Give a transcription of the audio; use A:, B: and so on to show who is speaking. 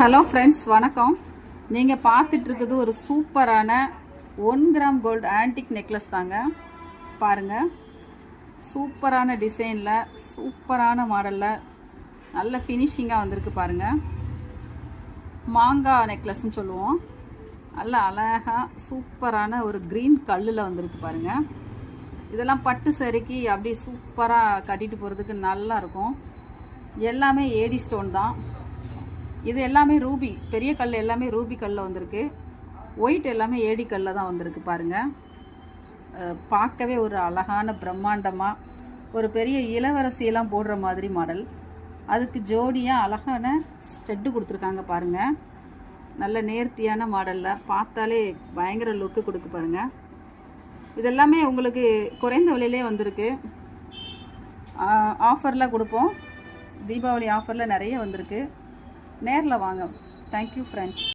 A: Hello friends வணக்கம். நீங்கள் பார்த்துட்டு இருக்குது ஒரு சூப்பரான one gram gold antique necklace தாங்க. பாருங்கள் சூப்பரான டிசைனில் சூப்பரான மாடலில் நல்ல ஃபினிஷிங்காக வந்திருக்கு பாருங்கள் மாங்காய் நெக்லஸ்ன்னு சொல்லுவோம். நல்ல அழகாக சூப்பரான ஒரு க்ரீன் கல்லில் வந்திருக்கு பாருங்கள் இதெல்லாம் பட்டு சரிக்கு அப்படி சூப்பராக கட்டிட்டு போகிறதுக்கு நல்லா இருக்கும். எல்லாமே ஏடி ஸ்டோன் தான். இது எல்லாமே ரூபி பெரிய கல் எல்லாமே ரூபி கல்லில் வந்திருக்கு. ஒயிட் எல்லாமே ஏடி கல்லில் தான் வந்திருக்கு பாருங்கள் பார்க்கவே ஒரு அழகான பிரம்மாண்டமாக ஒரு பெரிய இளவரசியெல்லாம் போடுற மாதிரி மாடல். அதுக்கு ஜோடியாக அழகான ஸ்டெட்டு கொடுத்துருக்காங்க பாருங்கள் நல்ல நேர்த்தியான மாடலில். பார்த்தாலே பயங்கர லுக்கு கொடுக்கு பாருங்கள் இதெல்லாமே உங்களுக்கு குறைந்த விலையிலே வந்திருக்கு. ஆஃபரில் கொடுப்போம். தீபாவளி ஆஃபரில் நிறைய வந்திருக்கு. நேரில் வாங்க. Thank you friends